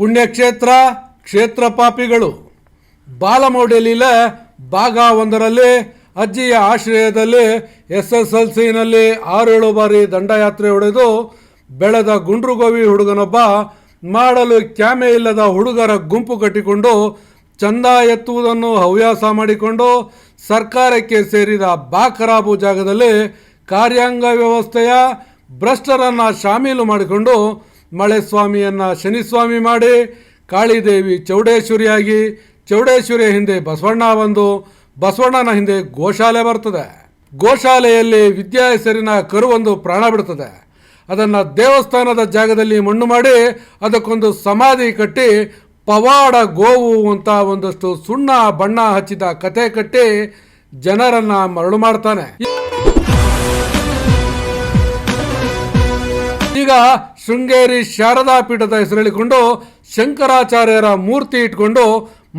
ಪುಣ್ಯಕ್ಷೇತ್ರ, ಕ್ಷೇತ್ರ ಪಾಪಿಗಳು. ಬಾಲಮೌಡ್ಯಲೀಲೆ ಭಾಗ ಒಂದರಲ್ಲಿ ಅಜ್ಜಿಯ ಆಶ್ರಯದಲ್ಲಿ ಎಸ್ ಎಸ್ ಎಲ್ ಸಿನಲ್ಲಿ ಆರೇಳು ಬಾರಿ ದಂಡಯಾತ್ರೆ ಹೊಡೆದು ಬೆಳೆದ ಗುಂಡ್ರುಗೋವಿ ಹುಡುಗನೊಬ್ಬ ಮಾಡಲು ಕ್ಯಾಮೆ ಇಲ್ಲದ ಹುಡುಗರ ಗುಂಪು ಕಟ್ಟಿಕೊಂಡು ಚಂದ ಎತ್ತುವುದನ್ನು ಹವ್ಯಾಸ ಮಾಡಿಕೊಂಡು ಸರ್ಕಾರಕ್ಕೆ ಸೇರಿದ ಬಾಕರಾಬು ಜಾಗದಲ್ಲಿ ಕಾರ್ಯಾಂಗ ವ್ಯವಸ್ಥೆಯ ಭ್ರಷ್ಟರನ್ನು ಶಾಮೀಲು ಮಾಡಿಕೊಂಡು ಮಳೆಸ್ವಾಮಿಯನ್ನು ಶನಿಸ್ವಾಮಿ ಮಾಡಿ ಕಾಳಿದೇವಿ ಚೌಡೇಶ್ವರಿಯಾಗಿ, ಚೌಡೇಶ್ವರಿಯ ಹಿಂದೆ ಬಸವಣ್ಣ ಬಂದು ಬಸವಣ್ಣನ ಹಿಂದೆ ಗೋಶಾಲೆ ಬರ್ತದೆ. ಗೋಶಾಲೆಯಲ್ಲಿ ವಿದ್ಯಾ ಹೆಸರಿನ ಕರುವೊಂದು ಪ್ರಾಣ ಬಿಡ್ತದೆ. ಅದನ್ನು ದೇವಸ್ಥಾನದ ಜಾಗದಲ್ಲಿ ಮಣ್ಣು ಮಾಡಿ ಅದಕ್ಕೊಂದು ಸಮಾಧಿ ಕಟ್ಟಿ ಪವಾಡ ಗೋವು ಅಂತ ಒಂದಷ್ಟು ಸುಣ್ಣ ಬಣ್ಣ ಹಚ್ಚಿದ ಕತೆ ಕಟ್ಟಿ ಜನರನ್ನ ಮರಳು ಮಾಡ್ತಾನೆ. ಈಗ ಶೃಂಗೇರಿ ಶಾರದಾ ಪೀಠದ ಹೆಸರೇಳಿಕೊಂಡು ಶಂಕರಾಚಾರ್ಯರ ಮೂರ್ತಿ ಇಟ್ಕೊಂಡು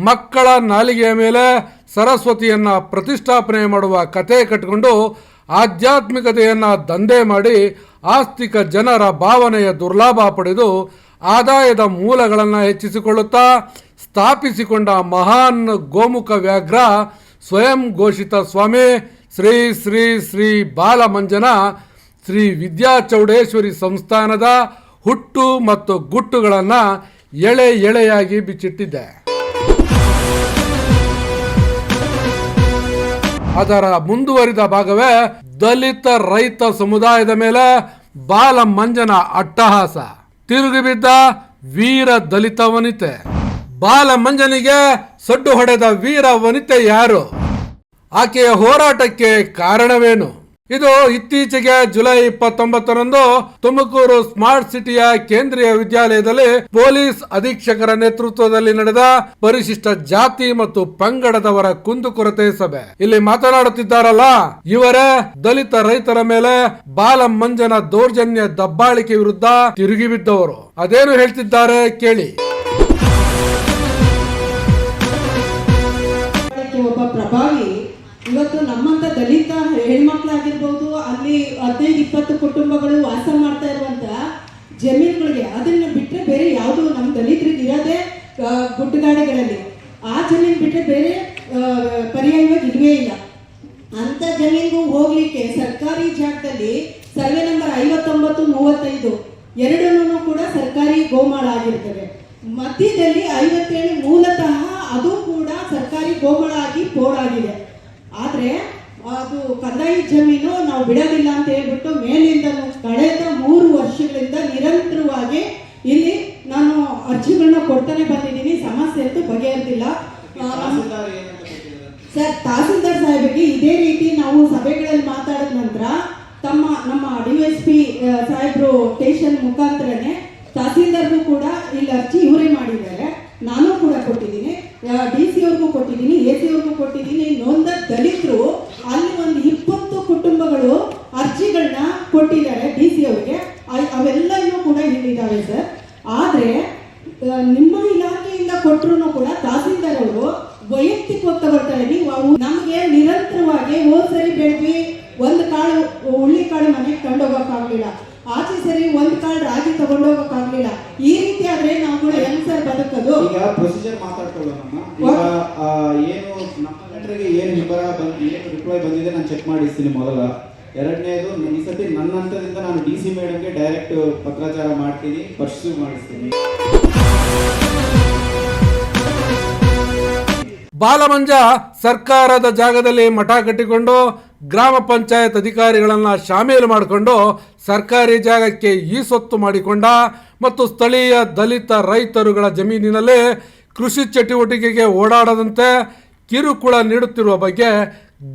ಮಕ್ಕಳ ನಾಲಿಗೆಯ ಮೇಲೆ ಸರಸ್ವತಿಯನ್ನ ಪ್ರತಿಷ್ಠಾಪನೆ ಮಾಡುವ ಕತೆ ಕಟ್ಟಿಕೊಂಡು ಆಧ್ಯಾತ್ಮಿಕತೆಯನ್ನ ದಂಧೆ ಮಾಡಿ ಆಸ್ತಿಕ ಜನರ ಭಾವನೆಯ ದುರ್ಲಾಭ ಪಡೆದು ಆದಾಯದ ಮೂಲಗಳನ್ನು ಹೆಚ್ಚಿಸಿಕೊಳ್ಳುತ್ತಾ ಸ್ಥಾಪಿಸಿಕೊಂಡ ಮಹಾನ್ ಗೋಮುಖ ವ್ಯಾಘ್ರ ಸ್ವಯಂ ಘೋಷಿತ ಸ್ವಾಮಿ ಶ್ರೀ ಶ್ರೀ ಶ್ರೀ ಬಾಲಮಂಜನ ಶ್ರೀ ವಿದ್ಯಾ ಚೌಡೇಶ್ವರಿ ಸಂಸ್ಥಾನದ ಹುಟ್ಟು ಮತ್ತು ಗುಟ್ಟುಗಳನ್ನು ಎಳೆ ಎಳೆಯಾಗಿ ಬಿಚ್ಚಿಟ್ಟಿದ್ದೆ ಅದರ ಮುಂದುವರಿದ ಭಾಗವೇ ದಲಿತ ರೈತ ಸಮುದಾಯದ ಮೇಲೆ ಬಾಲ ಮಂಜನ ಅಟ್ಟಹಾಸ. ತಿರುಗಿಬಿದ್ದ ವೀರ ದಲಿತ ವನಿತೆ ಬಾಲ ಮಂಜನಿಗೆ ಸಡ್ಡು ಹೊಡೆದ ವೀರ ವನಿತೆ ಯಾರು? ಆಕೆಯ ಹೋರಾಟಕ್ಕೆ ಕಾರಣವೇನು? ಇದು ಇತ್ತೀಚೆಗೆ ಜುಲೈ ಇಪ್ಪತ್ತೊಂಬತ್ತರಂದು ತುಮಕೂರು ಸ್ಮಾರ್ಟ್ ಸಿಟಿಯ ಕೇಂದ್ರೀಯ ವಿದ್ಯಾಲಯದಲ್ಲಿ ಪೊಲೀಸ್ ಅಧೀಕ್ಷಕರ ನೇತೃತ್ವದಲ್ಲಿ ನಡೆದ ಪರಿಶಿಷ್ಟ ಜಾತಿ ಮತ್ತು ಪಂಗಡದವರ ಕುಂದುಕೊರತೆ ಸಭೆ. ಇಲ್ಲಿ ಮಾತನಾಡುತ್ತಿದ್ದಾರಲ್ಲ, ಇವರೇ ದಲಿತ ರೈತರ ಮೇಲೆ ಬಾಲ ಮಂಜನ ದೌರ್ಜನ್ಯ ದಬ್ಬಾಳಿಕೆ ವಿರುದ್ಧ ತಿರುಗಿ ಬಿದ್ದವರು. ಅದೇನು ಹೇಳ್ತಿದ್ದಾರೆ ಕೇಳಿ. ಒಬ್ಬ ಪ್ರಭಾವಿ, ಇವತ್ತು ನಮ್ಮಂತ ದಲಿತ ಹೆಣ್ಮಕ್ಳಾಗಿರ್ಬೋದು, ಅಲ್ಲಿ ಹದಿನೈದು, ಇಪ್ಪತ್ತು ಕುಟುಂಬಗಳು ವಾಸ ಮಾಡ್ತಾ ಇರುವಂತ ಜಮೀನುಗಳಿಗೆ, ಅದನ್ನ ಬಿಟ್ಟರೆ ಬೇರೆ ಯಾವುದು ನಮ್ಮ ದಲಿತರಿಗೆ ಇರೋದೇ ಗುಡ್ಡಗಾಡುಗಳಲ್ಲಿ. ಆ ಜಮೀನು ಬಿಟ್ಟರೆ ಬೇರೆ ಪರ್ಯಾಯವಾಗಿ ಇಲ್ವೇ ಇಲ್ಲ. ಅಂತ ಜಮೀನಿಗೂ ಹೋಗ್ಲಿಕ್ಕೆ ಸರ್ಕಾರಿ ಜಾಗದಲ್ಲಿ ಸರ್ವೆ ನಂಬರ್ ಐವತ್ತೊಂಬತ್ತು, ಮೂವತ್ತೈದು, ಎರಡನ್ನೂ ಕೂಡ ಸರ್ಕಾರಿ ಗೋಮಾಳ ಆಗಿರ್ತವೆ. ಮಧ್ಯದಲ್ಲಿ ಐವತ್ತೇಳು ಮೂಲತಃ ಅದು ಕೂಡ ಸರ್ಕಾರಿ ಗೋಮಾಳ ಆಗಿ ಪೋಡಾಗಿದೆ ಆದ್ರೆ ಅದು ಕಂದಾಯ ಜಮೀನು ನಾವು ಬಿಡೋದಿಲ್ಲ ಅಂತ ಹೇಳ್ಬಿಟ್ಟು ಮೇಲಿಂದ ಕಳೆದ ಮೂರು ವರ್ಷಗಳಿಂದ ನಿರಂತರವಾಗಿ ಇಲ್ಲಿ ನಾನು ಅರ್ಜಿಗಳನ್ನ ಕೊಡ್ತಾನೆ ಬಂದಿದ್ದೀನಿ. ಸಮಸ್ಯೆ ಅಂತೂ ಬಗೆಹರಿದಿಲ್ಲ. ಸರ್ ತಹಸೀಲ್ದಾರ್ ಸಾಹೇಬಿಗೆ ಇದೇ ರೀತಿ ನಾವು ಸಭೆಗಳಲ್ಲಿ ಮಾತಾಡಿದ ನಂತರ ತಮ್ಮ ನಮ್ಮ ಡಿ ಎಸ್ ಪಿ ಸಾಹೇಬ್ರು ಸ್ಟೇಷನ್ ಮುಖಾಂತರನೇ ತಹಸೀಲ್ದಾರ್ಗೂ ಕೂಡ ಇಲ್ಲಿ ಅರ್ಜಿ ಇವರೇ ಮಾಡಿದ್ದಾರೆ. ನಾನು ಕೂಡ ಕೊಟ್ಟಿದ್ದೀನಿ. ಡಿ ಸಿ ಅವ್ರಿಗೂ ಕೊಟ್ಟಿದ್ದೀನಿ ಎ ಸಿ ಅವ್ರಿಗೂ ಕೊಟ್ಟಿದ್ದೀನಿ. ನೊಂದ ದಲಿತರು ಅಲ್ಲಿ ಒಂದು ಇಪ್ಪತ್ತು ಕುಟುಂಬಗಳು ಅರ್ಜಿಗಳನ್ನ ಕೊಟ್ಟಿದ್ದಾರೆ ಡಿ ಸಿ ಅವ್ರಿಗೆ. ಅವೆಲ್ಲವೂ ಕೂಡ ಇಲ್ಲಿದ್ದಾವೆ ಸರ್. ಆದರೆ ನಿಮ್ಮ ಇಲಾಖೆಯಿಂದ ಕೊಟ್ಟರು ಕೂಡ ತಹಸೀಲ್ದಾರ್ ಅವರು ವೈಯಕ್ತಿಕವಾಗಿ ತಗೊಳ್ತಾರೆ ನೀವು ನಮಗೆ ನಿರಂತರವಾಗಿ ಹೋದ್ ಸರಿ ಬೇಡ್ರಿ ಒಂದು ಕಾಳು ಹುಳ್ಳಿ ಕಾಳು ಮನೆಗೆ ತಗೊಂಡೋಗಕ್ಕಾಗ್ಲಿಲ್ಲ ಆಚೆ ಸರಿ ಒಂದ್ ಕಾಳು ರಾಗಿ ತಗೊಂಡೋಗಕ್ಕಾಗ್ಲಿಲ್ಲ ಈ ರೀತಿ ಆದ್ರೆ ನಾವು ಕೂಡ ಹೆಂಗ್ ಸರ್ ಬದುಕೋದು. ಈಗ ಪ್ರೊಸೀಜರ್ ಮಾತಾಡ್ಕೊಳ್ಳೋಣ ಏನು ಲೆಟರ್ಗೆ ಏನು ವಿವರ ಬಂದು, ಏನು ರಿಪ್ಲೈ ಬಂದಿದೆ ನಾನು ಚೆಕ್ ಮಾಡಿಸ್ತೀನಿ ಮೊದಲ. ಎರಡನೇದು, ಈ ಸತಿ ನನ್ನ ಹಂತದಿಂದ ನಾನು ಡಿ ಸಿ ಮೇಡಮ್ಗೆ ಡೈರೆಕ್ಟ್ ಪತ್ರಾಚಾರ ಮಾಡ್ತೀನಿ ಪರ್ಸ್ಯೂ ಮಾಡಿಸ್ತೀನಿ. ಬಾಲಮಂಜ ಸರ್ಕಾರದ ಜಾಗದಲ್ಲಿ ಮಠ ಕಟ್ಟಿಕೊಂಡು ಗ್ರಾಮ ಪಂಚಾಯತ್ ಅಧಿಕಾರಿಗಳನ್ನ ಶಾಮೀಲು ಮಾಡಿಕೊಂಡು ಸರ್ಕಾರಿ ಜಾಗಕ್ಕೆ ಈ ಸೊತ್ತು ಮಾಡಿಕೊಂಡ ಮತ್ತು ಸ್ಥಳೀಯ ದಲಿತ ರೈತರುಗಳ ಜಮೀನಿನಲ್ಲಿ ಕೃಷಿ ಚಟುವಟಿಕೆಗೆ ಓಡಾಡದಂತೆ ಕಿರುಕುಳ ನೀಡುತ್ತಿರುವ ಬಗ್ಗೆ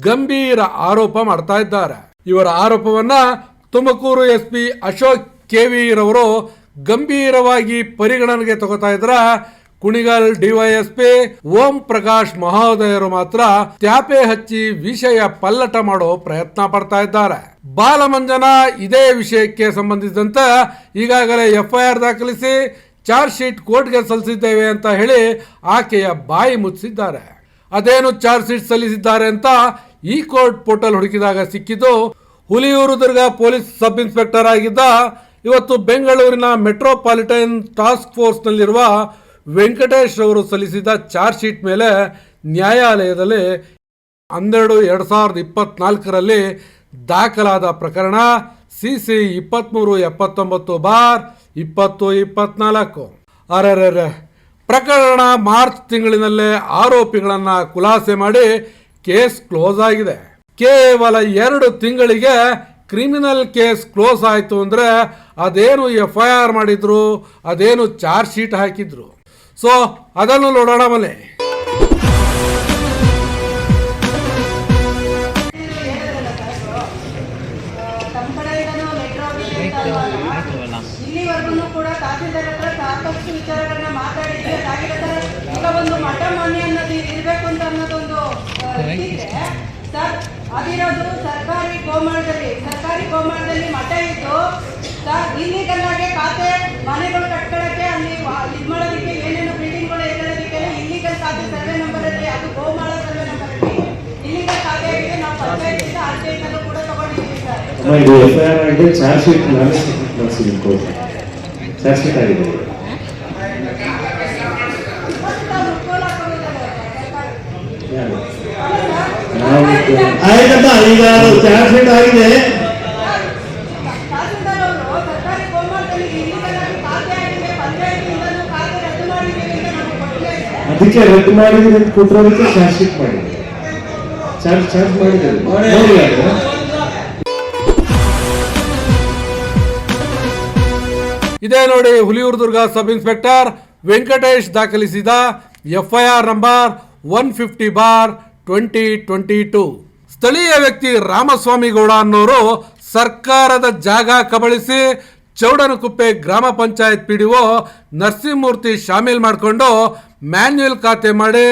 ಗಂಭೀರ ಆರೋಪ ಮಾಡ್ತಾ ಇದ್ದಾರೆ. ಇವರ ಆರೋಪವನ್ನ ತುಮಕೂರು ಎಸ್ ಪಿ ಅಶೋಕ್ ಕೆವಿರವರು ಗಂಭೀರವಾಗಿ ಪರಿಗಣನೆಗೆ ತಗೋತಾ ಇದ್ರ ಕುಣಿಗಲ್ ಡಿವೈಎಸ್ಪಿ ಓಂ ಪ್ರಕಾಶ್ ಮಹೋದಯರು ಮಾತ್ರ ತ್ಯಾಪೆ ಹಚ್ಚಿ ವಿಷಯ ಪಲ್ಲಟ ಮಾಡೋ ಪ್ರಯತ್ನ ಪಡ್ತಾ ಇದ್ದಾರೆ. ಬಾಲಮಂಜನ ಇದೇ ವಿಷಯಕ್ಕೆ ಸಂಬಂಧಿಸಿದಂತೆ ಈಗಾಗಲೇ ಎಫ್ಐಆರ್ ದಾಖಲಿಸಿ ಚಾರ್ಜ್ ಶೀಟ್ ಕೋರ್ಟ್ಗೆ ಸಲ್ಲಿಸಿದ್ದೇವೆ ಅಂತ ಹೇಳಿ ಆಕೆಯ ಬಾಯಿ ಮುಚ್ಚಿದ್ದಾರೆ. ಅದೇನು ಚಾರ್ಜ್ ಶೀಟ್ ಸಲ್ಲಿಸಿದ್ದಾರೆ ಅಂತ ಈ ಕೋರ್ಟ್ ಪೋರ್ಟಲ್ ಹುಡುಕಿದಾಗ ಸಿಕ್ಕಿದ್ದು Huliyurdurga police sub inspector ಆಗಿದ್ದ ಇವತ್ತು ಬೆಂಗಳೂರಿನ ಮೆಟ್ರೋಪಾಲಿಟನ್ ಟಾಸ್ಕ್ ಫೋರ್ಸ್ನಲ್ಲಿರುವ ವೆಂಕಟೇಶ್ ಅವರು ಸಲ್ಲಿಸಿದ ಚಾರ್ಜ್ ಶೀಟ್ ಮೇಲೆ ನ್ಯಾಯಾಲಯದಲ್ಲಿ ಹನ್ನೆರಡು ಎರಡು ಸಾವಿರದ ಇಪ್ಪತ್ನಾಲ್ಕರಲ್ಲಿ ದಾಖಲಾದ ಪ್ರಕರಣ ಸಿ ಸಿ ಇಪ್ಪತ್ತ್ಮೂರು ಎಪ್ಪತ್ತೊಂಬತ್ತು ಬಾರ್ ಇಪ್ಪತ್ತು ಇಪ್ಪತ್ನಾಲ್ಕು. ಅರೆರೆ ಪ್ರಕರಣ ಮಾರ್ಚ್ ತಿಂಗಳಿನಲ್ಲೇ ಆರೋಪಿಗಳನ್ನು ಖುಲಾಸೆ ಮಾಡಿ ಕೇಸ್ ಕ್ಲೋಸ್ ಆಗಿದೆ. ಕೇವಲ ಎರಡು ತಿಂಗಳಿಗೆ ಕ್ರಿಮಿನಲ್ ಕೇಸ್ ಕ್ಲೋಸ್ ಆಯಿತು ಅಂದರೆ ಅದೇನು ಎಫ್ ಐ ಆರ್ ಮಾಡಿದ್ರು, ಅದೇನು ಚಾರ್ಜ್ ಶೀಟ್ ಹಾಕಿದ್ರು. ಸೊ, ಅದನ್ನು ನೋಡೋಣ ಬನ್ನಿ ಅದಿರೋದು ಸರ್ಕಾರಿ ಗೋಮಾಳದಲ್ಲಿ ಸರ್ಕಾರಿ ಗೋಮಾಳದಲ್ಲಿ ಮಠ ಇದ್ದು, ಸರ್ ಇಲ್ಲಿಗಲ್ ಆಗಿ ಖಾತೆ, ಮನೆಗಳು ಕಟ್ಕೊಳ್ಳೋಕ್ಕೆ ಅಲ್ಲಿ ಇದು ಮಾಡೋದಕ್ಕೆ ಏನೇನು ಬಿಲ್ಡಿಂಗ್ಗಳು ಎದ್ದೇಳೋದಕ್ಕೆ ಇಲ್ಲಿಗಲ್ ಖಾತೆ ಸರ್ವೆ ನಂಬರಲ್ಲಿ ಅದು ಗೋಮಾಳ ಸರ್ವೆ ನಂಬರಲ್ಲಿ ಇಲ್ಲಿಗಲ್ ಖಾತೆ ಆಗಿದೆ, ನಾವು ಪಂಚಾಯತಿಂದ ಆರ್ ಕೂಡ ತಗೊಂಡಿದ್ದೀವಿ, sir. Charge sheet charge sheet ಆಗಿದೆ ಯಾರು? ನಾವು ಆಯ್ತಮ್ಮ ಈಗ ಚಾರ್ಜ್ ಶೀಟ್ ಆಗಿದೆ ತಹಸೀಲ್ದಾರ್ ಅವರು ಸರ್ಕಾರಿ ಗೋಮಾಳದಲ್ಲಿ ಇಲ್ಲಿಗಲ್ ಆಗಿ ಖಾತೆ ಆಗಿದೆ ಪಂಚಾಯತಿಯಿಂದಲೂ ಖಾತೆ ರದ್ದು ಮಾಡಿದ್ದೀವಿ ಈಗ ಗೊತ್ತೇ ಇದೆ ಅದಕ್ಕೆ ರದ್ದು ಮಾಡಿದ್ರೆ ಅಂತ ಕೊಟ್ಟಿರೋದಕ್ಕೆ ಚಾರ್ಜ್ ಶೀಟ್ ಮಾಡಿದೆ. ಚಾರ್ಜ್ ಚಾರ್ಜ್ ಮಾಡಿದ್ದಾರೆ ನೋಡಿ ಅದು. ಇದೇ ನೋಡಿ Huliyurdurga sub inspector Venkatesh ದಾಖಲಿಸಿದ FIR number one fifty bar twenty twenty two. ಸ್ಥಳೀಯ ವ್ಯಕ್ತಿ ರಾಮಸ್ವಾಮಿ ಗೌಡ ಅನ್ನೋರು ಸರ್ಕಾರದ ಜಾಗ ಕಬಳಿಸಿ ಚೌಡನಕುಪ್ಪೆ ಗ್ರಾಮ panchayat P D O Narasimhamurthy ಶಾಮೀಲ್ ಮಾಡಿಕೊಂಡು ಮ್ಯಾನ್ಯುಯಲ್ ಖಾತೆ ಮಾಡಿ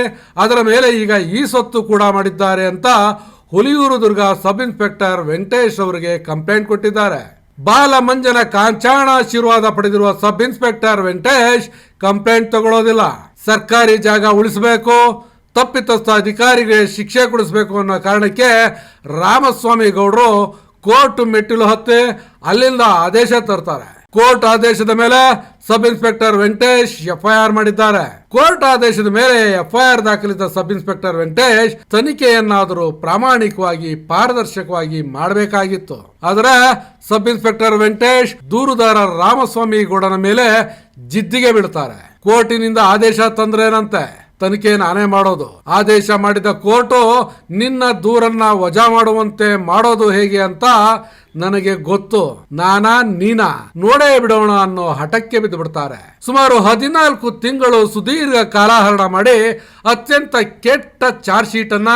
ಅದರ ಮೇಲೆ ಈಗ ಈ ಸೊತ್ತು ಕೂಡ ಮಾಡಿದ್ದಾರೆ ಅಂತ Huliyurdurga sub inspector Venkatesh ಅವರಿಗೆ ಕಂಪ್ಲೇಂಟ್ ಕೊಟ್ಟಿದ್ದಾರೆ. ಬಾಲ ಮಂಜನ ಕಾಂಚಾಣ ಆಶೀರ್ವಾದ ಪಡೆದಿರುವ ಸಬ್ ಇನ್ಸ್ಪೆಕ್ಟರ್ ವೆಂಕಟೇಶ್ ಕಂಪ್ಲೇಂಟ್ ತಗೊಳ್ಳೋದಿಲ್ಲ. ಸರ್ಕಾರಿ ಜಾಗ ಉಳಿಸಬೇಕು. ತಪ್ಪಿತಸ್ಥ ಅಧಿಕಾರಿಗೆ ಶಿಕ್ಷೆ ಕೊಡಿಸಬೇಕು ಅನ್ನೋ ಕಾರಣಕ್ಕೆ ರಾಮಸ್ವಾಮಿ ಗೌಡರು ಕೋರ್ಟ್ ಮೆಟ್ಟಿಲು ಹತ್ತಿ ಅಲ್ಲಿಂದ ಆದೇಶ ತರ್ತಾರೆ. ಕೋರ್ಟ್ ಆದೇಶದ ಮೇಲೆ ಸಬ್ ಇನ್ಸ್ಪೆಕ್ಟರ್ ವೆಂಕಟೇಶ್ ಎಫ್ಐಆರ್ ಮಾಡಿದ್ದಾರೆ. ಕೋರ್ಟ್ ಆದೇಶದ ಮೇಲೆ ಎಫ್ಐಆರ್ ದಾಖಲಿಸಿದ ಸಬ್ ಇನ್ಸ್ಪೆಕ್ಟರ್ ವೆಂಕಟೇಶ್ ತನಿಖೆಯನ್ನಾದರೂ ಪ್ರಾಮಾಣಿಕವಾಗಿ ಪಾರದರ್ಶಕವಾಗಿ ಮಾಡಬೇಕಾಗಿತ್ತು. ಆದರೆ ಸಬ್ ಇನ್ಸ್ಪೆಕ್ಟರ್ ವೆಂಕಟೇಶ್ ದೂರುದಾರ ರಾಮಸ್ವಾಮಿ ಗೌಡನ ಮೇಲೆ ಜಿದ್ದಿಗೆ ಬಿಡ್ತಾರೆ ಕೋರ್ಟಿನಿಂದ ಆದೇಶ ತಂದ್ರೇನಂತೆ ತನಿಖೆ ನಾನೇ ಮಾಡೋದು. ಆದೇಶ ಮಾಡಿದ ಕೋರ್ಟು ನಿನ್ನ ದೂರನ್ನ ವಜಾ ಮಾಡುವಂತೆ ಮಾಡೋದು ಹೇಗೆ ಅಂತ ನನಗೆ ಗೊತ್ತು. ನಾನಾ ನೀನಾ. ನೋಡೇ ಬಿಡೋಣ ಅನ್ನೋ ಹಠಕ್ಕೆ ಬಿದ್ದು ಬಿಡ್ತಾರೆ ಸುಮಾರು ಹದಿನಾಲ್ಕು ತಿಂಗಳು ಸುದೀರ್ಘ ಕಾಲಹರಣ ಮಾಡಿ ಅತ್ಯಂತ ಕೆಟ್ಟ ಚಾರ್ಜ್ ಶೀಟ್ ಅನ್ನ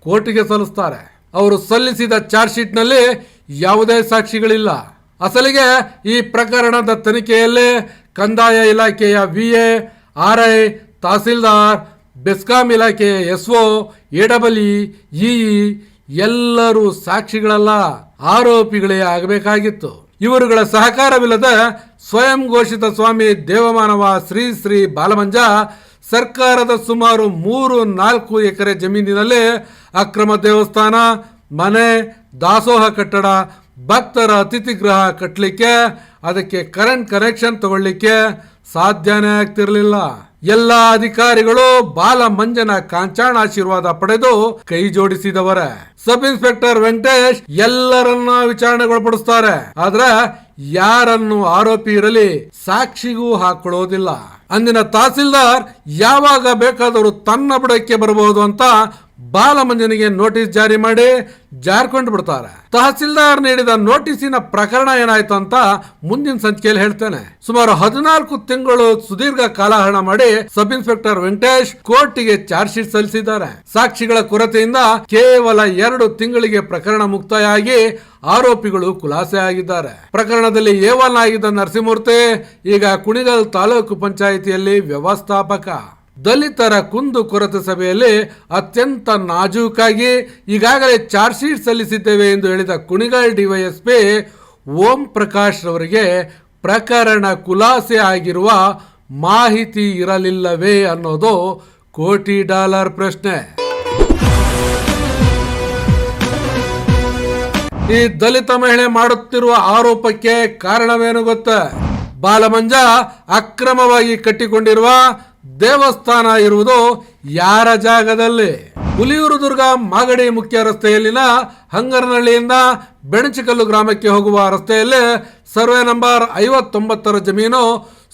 ಕೋರ್ಟಿಗೆ ಸಲ್ಲಿಸ್ತಾರೆ. ಅವರು ಸಲ್ಲಿಸಿದ ಚಾರ್ಜ್ ಶೀಟ್ನಲ್ಲಿ ಯಾವುದೇ ಸಾಕ್ಷಿಗಳಿಲ್ಲ. ಅಸಲಿಗೆ ಈ ಪ್ರಕರಣದ ತನಿಖೆಯಲ್ಲಿ ಕಂದಾಯ ಇಲಾಖೆಯ ವಿ ಎ, ಆರ್ ಐ ತಹಸೀಲ್ದಾರ್, ಬೆಸ್ಕಾಂ ಇಲಾಖೆ S O A double E ಎಲ್ಲರೂ ಸಾಕ್ಷಿಗಳಲ್ಲ, ಆರೋಪಿಗಳೇ ಆಗಬೇಕಾಗಿತ್ತು. ಇವರುಗಳ ಸಹಕಾರವಿಲ್ಲದ ಸ್ವಯಂ ಘೋಷಿತ ಸ್ವಾಮಿ ದೇವಮಾನವ ಶ್ರೀ ಶ್ರೀ ಬಾಲಮಂಜ, ಸರ್ಕಾರದ ಸುಮಾರು ಮೂರು ನಾಲ್ಕು ಎಕರೆ ಜಮೀನಿನಲ್ಲಿ ಅಕ್ರಮ ದೇವಸ್ಥಾನ, ಮನೆ, ದಾಸೋಹ ಕಟ್ಟಡ, ಭಕ್ತರ ಅತಿಥಿ ಗೃಹ ಕಟ್ಟಲಿಕ್ಕೆ ಅದಕ್ಕೆ ಕರೆಂಟ್ ಕನೆಕ್ಷನ್ ತಗೊಳ್ಳಿಕ್ಕೆ ಸಾಧ್ಯನೇ ಆಗ್ತಿರ್ಲಿಲ್ಲ. ಎಲ್ಲ ಅಧಿಕಾರಿಗಳು ಬಾಲ ಮಂಜನ ಕಾಂಚಾಣ ಆಶೀರ್ವಾದ ಪಡೆದು ಕೈ ಜೋಡಿಸಿದವರ. ಸಬ್ ಇನ್ಸ್ಪೆಕ್ಟರ್ ವೆಂಕಟೇಶ್ ಎಲ್ಲರನ್ನ ವಿಚಾರಣೆಗೊಳಪಡಿಸ್ತಾರೆ. ಆದ್ರೆ ಯಾರನ್ನು ಆರೋಪಿ ಇರಲಿ ಸಾಕ್ಷಿಗೂ ಹಾಕೊಳ್ಳೋದಿಲ್ಲ ಅಂದಿನ ತಹಸೀಲ್ದಾರ್ ಯಾವಾಗ ಬೇಕಾದರೂ ತನ್ನ ಬುಡಕ್ಕೆ ಬರಬಹುದು ಅಂತ ಬಾಲಮಂಜನಿಗೆ ನೋಟಿಸ್ ಜಾರಿ ಮಾಡಿ ಜಾರ್ಕೊಂಡು ಬಿಡ್ತಾರೆ. ತಹಸೀಲ್ದಾರ್ ನೀಡಿದ ನೋಟಿಸಿನ ಪ್ರಕರಣ ಏನಾಯ್ತು ಅಂತ ಮುಂದಿನ ಸಂಚಿಕೆಯಲ್ಲಿ ಹೇಳ್ತೇನೆ. ಸುಮಾರು ಹದಿನಾಲ್ಕು ತಿಂಗಳು ಸುದೀರ್ಘ ಕಾಲಹರಣ ಮಾಡಿ ಸಬ್ ಇನ್ಸ್ಪೆಕ್ಟರ್ ವೆಂಕಟೇಶ್ ಕೋರ್ಟಿಗೆ ಚಾರ್ಜ್ ಶೀಟ್ ಸಲ್ಲಿಸಿದ್ದಾರೆ. ಸಾಕ್ಷಿಗಳ ಕೊರತೆಯಿಂದ ಕೇವಲ ಎರಡು ತಿಂಗಳಿಗೆ ಪ್ರಕರಣ ಮುಕ್ತಾಯ ಆಗಿ ಆರೋಪಿಗಳು ಖುಲಾಸೆ ಆಗಿದ್ದಾರೆ. ಪ್ರಕರಣದಲ್ಲಿ ಏವಲ್ ಆಗಿದ್ದ ನರಸಿಂಹಮೂರ್ತಿ, ಈಗ ಕುಣಿಗಲ್ ತಾಲೂಕು ಪಂಚಾಯಿತಿಯಲ್ಲಿ ವ್ಯವಸ್ಥಾಪಕ. ದಲಿತರ ಕುಂದು ಕೊರತೆ ಸಭೆಯಲ್ಲಿ ಅತ್ಯಂತ ನಾಜೂಕಾಗಿ ಈಗಾಗಲೇ ಚಾರ್ಜ್ ಶೀಟ್ ಸಲ್ಲಿಸಿದ್ದೇವೆ ಎಂದು ಹೇಳಿದ ಕುಣಿಗಲ್ ಡಿವೈಎಸ್ಪಿ ಓಂ ಪ್ರಕಾಶ್ ರವರಿಗೆ ಪ್ರಕರಣ ಖುಲಾಸೆ ಆಗಿರುವ ಮಾಹಿತಿ ಇರಲಿಲ್ಲವೇ ಅನ್ನೋದು ಕೋಟಿ ಡಾಲರ್ ಪ್ರಶ್ನೆ. ಈ ದಲಿತ ಮಹಿಳೆ ಮಾಡುತ್ತಿರುವ ಆರೋಪಕ್ಕೆ ಕಾರಣವೇನು ಗೊತ್ತ? ಬಾಲಮಂಜ ಅಕ್ರಮವಾಗಿ ಕಟ್ಟಿಕೊಂಡಿರುವ ದೇವಸ್ಥಾನ ಇರುವುದು ಯಾರ ಜಾಗದಲ್ಲಿ? ಹುಲಿಯೂರು ದುರ್ಗ ಮಾಗಡಿ ಮುಖ್ಯ ರಸ್ತೆಯಲ್ಲಿನ ಹಂಗರನಹಳ್ಳಿಯಿಂದ ಬೆಣಚಿಕಲ್ಲು ಗ್ರಾಮಕ್ಕೆ ಹೋಗುವ ರಸ್ತೆಯಲ್ಲಿ ಸರ್ವೆ ನಂಬರ್ ಐವತ್ತೊಂಬತ್ತರ ಜಮೀನು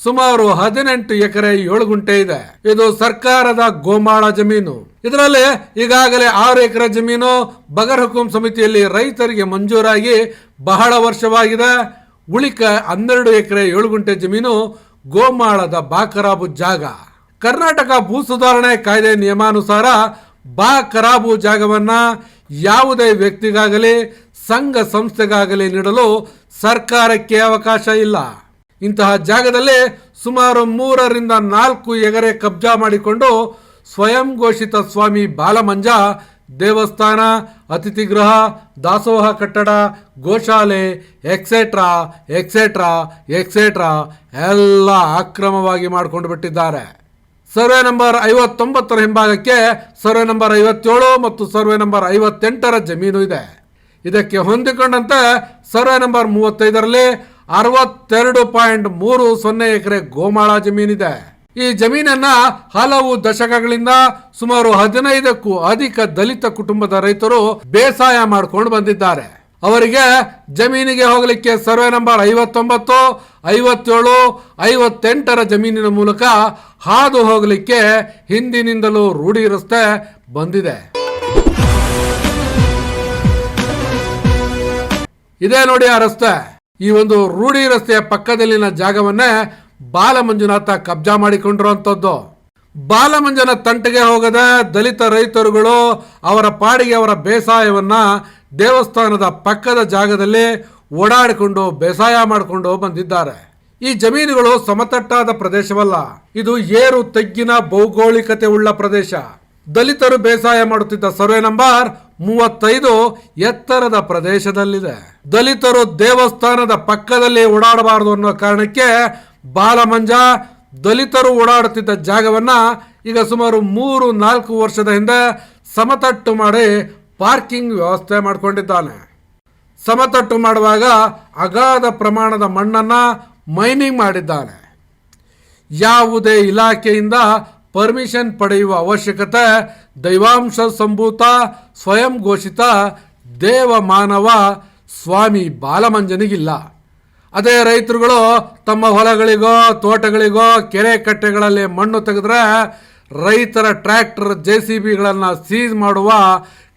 ಸುಮಾರು ಹದಿನೆಂಟು ಎಕರೆ ಏಳು ಗುಂಟೆ ಇದೆ. ಇದು ಸರ್ಕಾರದ ಗೋಮಾಳ ಜಮೀನು. ಇದರಲ್ಲಿ ಈಗಾಗಲೇ ಆರು ಎಕರೆ ಜಮೀನು ಬಗರ್ ಹುಕುಂ ಸಮಿತಿಯಲ್ಲಿ ರೈತರಿಗೆ ಮಂಜೂರಾಗಿ ಬಹಳ ವರ್ಷವಾಗಿದೆ. ಉಳಿಕ ಹನ್ನೆರಡು ಎಕರೆ ಏಳು ಗುಂಟೆ ಜಮೀನು ಗೋಮಾಳದ ಬಾಕರಾಬು ಜಾಗ. ಕರ್ನಾಟಕ ಭೂ ಸುಧಾರಣೆ ಕಾಯ್ದೆ ನಿಯಮಾನುಸಾರ ಬಾ ಕರಾಬು ಜಾಗವನ್ನ ಯಾವುದೇ ವ್ಯಕ್ತಿಗಾಗಲಿ, ಸಂಘ ಸಂಸ್ಥೆಗಾಗಲಿ ನೀಡಲು ಸರ್ಕಾರಕ್ಕೆ ಅವಕಾಶ ಇಲ್ಲ. ಇಂತಹ ಜಾಗದಲ್ಲಿ ಸುಮಾರು ಮೂರರಿಂದ ನಾಲ್ಕು ಎಗರೆ ಕಬ್ಜಾ ಮಾಡಿಕೊಂಡು ಸ್ವಯಂ ಘೋಷಿತ ಸ್ವಾಮಿ ಬಾಲಮಂಜ, ದೇವಸ್ಥಾನ ಅತಿಥಿ ಗೃಹ ದಾಸೋಹ ಕಟ್ಟಡ, ಗೋಶಾಲೆ, ಎಕ್ಸೆಟ್ರಾ ಎಕ್ಸೆಟ್ರಾ ಎಕ್ಸೆಟ್ರಾ ಎಲ್ಲ ಅಕ್ರಮವಾಗಿ ಮಾಡಿಕೊಂಡು ಬಿಟ್ಟಿದ್ದಾರೆ. ಸರ್ವೆ ನಂಬರ್ ಐವತ್ತೊಂಬತ್ತರ ಹಿಂಭಾಗಕ್ಕೆ ಸರ್ವೆ ನಂಬರ್ ಐವತ್ತೇಳು ಮತ್ತು ಸರ್ವೆ ನಂಬರ್ ಐವತ್ತೆಂಟರ ಜಮೀನು ಇದೆ. ಇದಕ್ಕೆ ಹೊಂದಿಕೊಂಡಂತೆ ಸರ್ವೆ ನಂಬರ್ ಮೂವತ್ತೈದರಲ್ಲಿ ಅರವತ್ತೆರಡು ಪಾಯಿಂಟ್ ಮೂರು ಸೊನ್ನೆ ಎಕರೆ ಗೋಮಾಳ ಜಮೀನಿದೆ. ಈ ಜಮೀನನ್ನ ಹಲವು ದಶಕಗಳಿಂದ ಸುಮಾರು ಹದಿನೈದಕ್ಕೂ ಅಧಿಕ ದಲಿತ ಕುಟುಂಬದ ರೈತರು ಬೇಸಾಯ ಮಾಡ್ಕೊಂಡು ಬಂದಿದ್ದಾರೆ. ಅವರಿಗೆ ಜಮೀನಿಗೆ ಹೋಗಲಿಕ್ಕೆ ಸರ್ವೆ ನಂಬರ್ ಐವತ್ತೊಂಬತ್ತು, ಐವತ್ತೇಳು, ಐವತ್ತೆಂಟರ ಜಮೀನಿನ ಮೂಲಕ ಹಾದು ಹೋಗಲಿಕ್ಕೆ ಹಿಂದಿನಿಂದಲೂ ರೂಢಿ ರಸ್ತೆ ಬಂದಿದೆ. ಇದೇ ನೋಡಿ ಆ ರಸ್ತೆ. ಈ ಒಂದು ರೂಢಿ ರಸ್ತೆಯ ಪಕ್ಕದಲ್ಲಿನ ಜಾಗವನ್ನೇ ಬಾಲಮಂಜುನಾಥ ಕಬ್ಜಾ ಮಾಡಿಕೊಂಡಿರುವಂಥದ್ದು. ಬಾಲಮಂಜನ ತಂಟೆಗೆ ಹೋಗದ ದಲಿತ ರೈತರುಗಳು ಅವರ ಪಾಡಿಗೆ ಅವರ ಬೇಸಾಯವನ್ನ ದೇವಸ್ಥಾನದ ಪಕ್ಕದ ಜಾಗದಲ್ಲೇ ಓಡಾಡಿಕೊಂಡು ಬೇಸಾಯ ಮಾಡಿಕೊಂಡು ಬಂದಿದ್ದಾರೆ. ಈ ಜಮೀನುಗಳು ಸಮತಟ್ಟಾದ ಪ್ರದೇಶವಲ್ಲ. ಇದು ಏರು ತಗ್ಗಿನ ಭೌಗೋಳಿಕತೆ ಉಳ್ಳ ಪ್ರದೇಶ. ದಲಿತರು ಬೇಸಾಯ ಮಾಡುತ್ತಿದ್ದ ಸರ್ವೆ ನಂಬರ್ ಮೂವತ್ತೈದು ಎತ್ತರದ ಪ್ರದೇಶದಲ್ಲಿದೆ. ದಲಿತರು ದೇವಸ್ಥಾನದ ಪಕ್ಕದಲ್ಲಿ ಓಡಾಡಬಾರದು ಅನ್ನೋ ಕಾರಣಕ್ಕೆ ಬಾಲಮಂಜ ದಲಿತರು ಓಡಾಡುತ್ತಿದ್ದ ಜಾಗವನ್ನ ಈಗ ಸುಮಾರು ಮೂರು ನಾಲ್ಕು ವರ್ಷದ ಹಿಂದೆ ಸಮತಟ್ಟು ಮಾಡಿ ಪಾರ್ಕಿಂಗ್ ವ್ಯವಸ್ಥೆ ಮಾಡಿಕೊಂಡಿದ್ದಾನೆ. ಸಮತಟ್ಟು ಮಾಡುವಾಗ ಅಗಾಧ ಪ್ರಮಾಣದ ಮಣ್ಣನ್ನು ಮೈನಿಂಗ್ ಮಾಡಿದ್ದಾನೆ. ಯಾವುದೇ ಇಲಾಖೆಯಿಂದ ಪರ್ಮಿಷನ್ ಪಡೆಯುವ ಅವಶ್ಯಕತೆ ದೈವಾಂಶ ಸಂಭೂತ ಸ್ವಯಂ ಘೋಷಿತ ದೇವ ಮಾನವ ಸ್ವಾಮಿ ಬಾಲಮಂಜನಿಗಿಲ್ಲ. ಅದೇ ರೈತರುಗಳು ತಮ್ಮ ಹೊಲಗಳಿಗೋ ತೋಟಗಳಿಗೋ ಕೆರೆ ಕಟ್ಟೆಗಳಲ್ಲಿ ಮಣ್ಣು ತೆಗೆದ್ರೆ ರೈತರ ಟ್ರ್ಯಾಕ್ಟರ್ ಜೆ ಸಿ ಬಿಗಳನ್ನು ಸೀಸ್ ಮಾಡುವ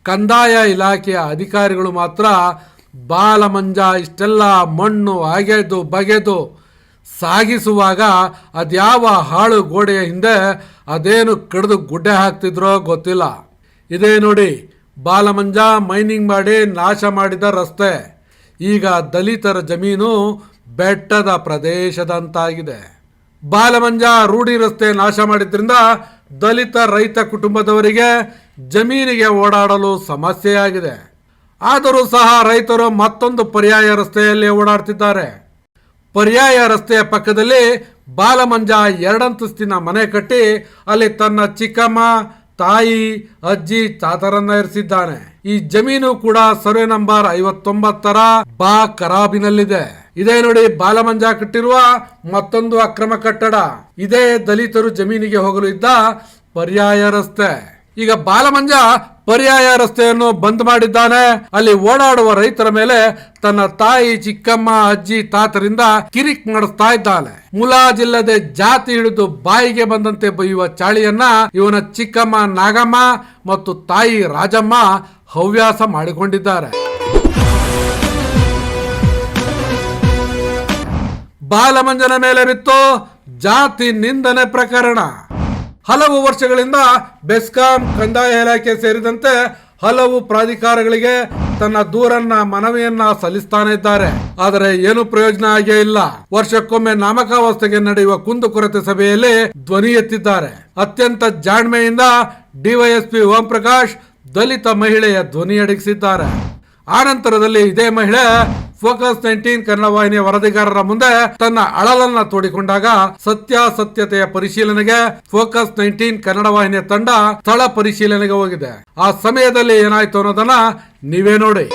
ಕಂದಾಯ ಇಲಾಖೆಯ ಅಧಿಕಾರಿಗಳು ಮಾತ್ರ ಬಾಲಮಂಜ ಇಷ್ಟೆಲ್ಲ ಮಣ್ಣು ಅಗೆದು ಬಗೆದು ಸಾಗಿಸುವಾಗ ಅದ್ಯಾವ ಹಾಳು ಗೋಡೆಯ ಹಿಂದೆ ಅದೇನು ಕಡಿದು ಗುಡ್ಡೆ ಹಾಕ್ತಿದ್ರೋ ಗೊತ್ತಿಲ್ಲ. ಇದೇ ನೋಡಿ, ಬಾಲಮಂಜ ಮೈನಿಂಗ್ ಮಾಡಿ ನಾಶ ಮಾಡಿದ ರಸ್ತೆ. ಈಗ ದಲಿತರ ಜಮೀನು ಬೆಟ್ಟದ ಪ್ರದೇಶದಂತಾಗಿದೆ. ಬಾಲಮಂಜ ರೂಢಿ ರಸ್ತೆ ನಾಶ ಮಾಡಿದ್ರಿಂದ ದಲಿತ ರೈತ ಕುಟುಂಬದವರಿಗೆ ಜಮೀನಿಗೆ ಓಡಾಡಲು ಸಮಸ್ಯೆಯಾಗಿದೆ. ಆದರೂ ಸಹ ರೈತರು ಮತ್ತೊಂದು ಪರ್ಯಾಯ ರಸ್ತೆಯಲ್ಲಿ ಓಡಾಡ್ತಿದ್ದಾರೆ. ಪರ್ಯಾಯ ರಸ್ತೆಯ ಪಕ್ಕದಲ್ಲಿ ಬಾಲಮಂಜ ಎರಡಂತಸ್ತಿನ ಮನೆ ಕಟ್ಟಿ ಅಲ್ಲಿ ತನ್ನ ಚಿಕ್ಕಮ್ಮ, ತಾಯಿ, ಅಜ್ಜಿ ತಾತರನ್ನ ಇರಿಸಿದ್ದಾನೆ. ಈ ಜಮೀನು ಕೂಡ ಸರ್ವೆ ನಂಬರ್ ಐವತ್ತೊಂಬತ್ತರ ಬಾ ಕರಾಬಿನಲ್ಲಿದೆ. ಇದೇ ನೋಡಿ ಬಾಲಮಂಜ ಕಟ್ಟಿರುವ ಮತ್ತೊಂದು ಅಕ್ರಮ ಕಟ್ಟಡ. ಇದೇ ದಲಿತರು ಜಮೀನಿಗೆ ಹೋಗಲು ಇದ್ದ ಪರ್ಯಾಯ ರಸ್ತೆ. ಈಗ ಬಾಲಮಂಜ ಪರ್ಯಾಯ ರಸ್ತೆಯನ್ನು ಬಂದ್ ಮಾಡಿದ್ದಾನೆ. ಅಲ್ಲಿ ಓಡಾಡುವ ರೈತರ ಮೇಲೆ ತನ್ನ ತಾಯಿ ಚಿಕ್ಕಮ್ಮ, ಅಜ್ಜಿ, ತಾತರಿಂದ ಕಿರಿಕ್ ನಡೆಸ್ತಾ ಇದ್ದಾನೆ ಮುಲಾಜಿಲ್ಲದೆ ಜಾತಿ ಹಿಡಿದು ಬಾಯಿಗೆ ಬಂದಂತೆ ಬೈಯುವ ಚಾಳಿಯನ್ನ ಇವನ ಚಿಕ್ಕಮ್ಮ ನಾಗಮ್ಮ ಮತ್ತು ತಾಯಿ ರಾಜಮ್ಮ ಹವ್ಯಾಸ ಮಾಡಿಕೊಂಡಿದ್ದಾರೆ. ಬಾಲಮಂಜನ ಮೇಲೆ ಬಿತ್ತು ಜಾತಿ ನಿಂದನೆ ಪ್ರಕರಣ. ಹಲವು ವರ್ಷಗಳಿಂದ ಬೆಸ್ಕಾಂ ಕಂದಾಯ ಇಲಾಖೆ ಸೇರಿದಂತೆ ಹಲವು ಪ್ರಾಧಿಕಾರಗಳಿಗೆ ತನ್ನ ದೂರನ್ನ ಮನವಿಯನ್ನ ಸಲ್ಲಿಸ್ತಾನೆ ಇದ್ದಾರೆ. ಆದರೆ ಏನು ಪ್ರಯೋಜನ ಆಗೇ ಇಲ್ಲ. ವರ್ಷಕ್ಕೊಮ್ಮೆ ನಾಮಕಾವಸ್ಥೆಗೆ ನಡೆಯುವ ಕುಂದುಕೊರತೆ ಸಭೆಯಲ್ಲಿ ಧ್ವನಿ ಎತ್ತಿದ್ದಾರೆ. ಅತ್ಯಂತ ಜಾಣ್ಮೆಯಿಂದ ಡಿವೈಎಸ್ಪಿ ಓಂ ಪ್ರಕಾಶ್ ದಲಿತ ಮಹಿಳೆಯ ಧ್ವನಿ ಅಡಗಿಸಿದ್ದಾರೆ. ಆನಂತರದಲ್ಲಿ ಇದೇ ಮಹಿಳೆ ಫೋಕಸ್ ನೈನ್ಟೀನ್ ಕನ್ನಡ ವಾಹಿನಿಯ ವರದಿಗಾರರ ಮುಂದೆ ತನ್ನ ಅಳಲನ್ನ ತೋಡಿಕೊಂಡಾಗ ಸತ್ಯಾಸತ್ಯತೆಯ ಪರಿಶೀಲನೆಗೆ ಫೋಕಸ್ ನೈನ್ಟೀನ್ ಕನ್ನಡ ವಾಹಿನಿಯ ತಂಡ ಸ್ಥಳ ಪರಿಶೀಲನೆಗೆ ಹೋಗಿದೆ. ಆ ಸಮಯದಲ್ಲಿ ಏನಾಯ್ತು ಅನ್ನೋದನ್ನ ನೀವೇ ನೋಡಿ.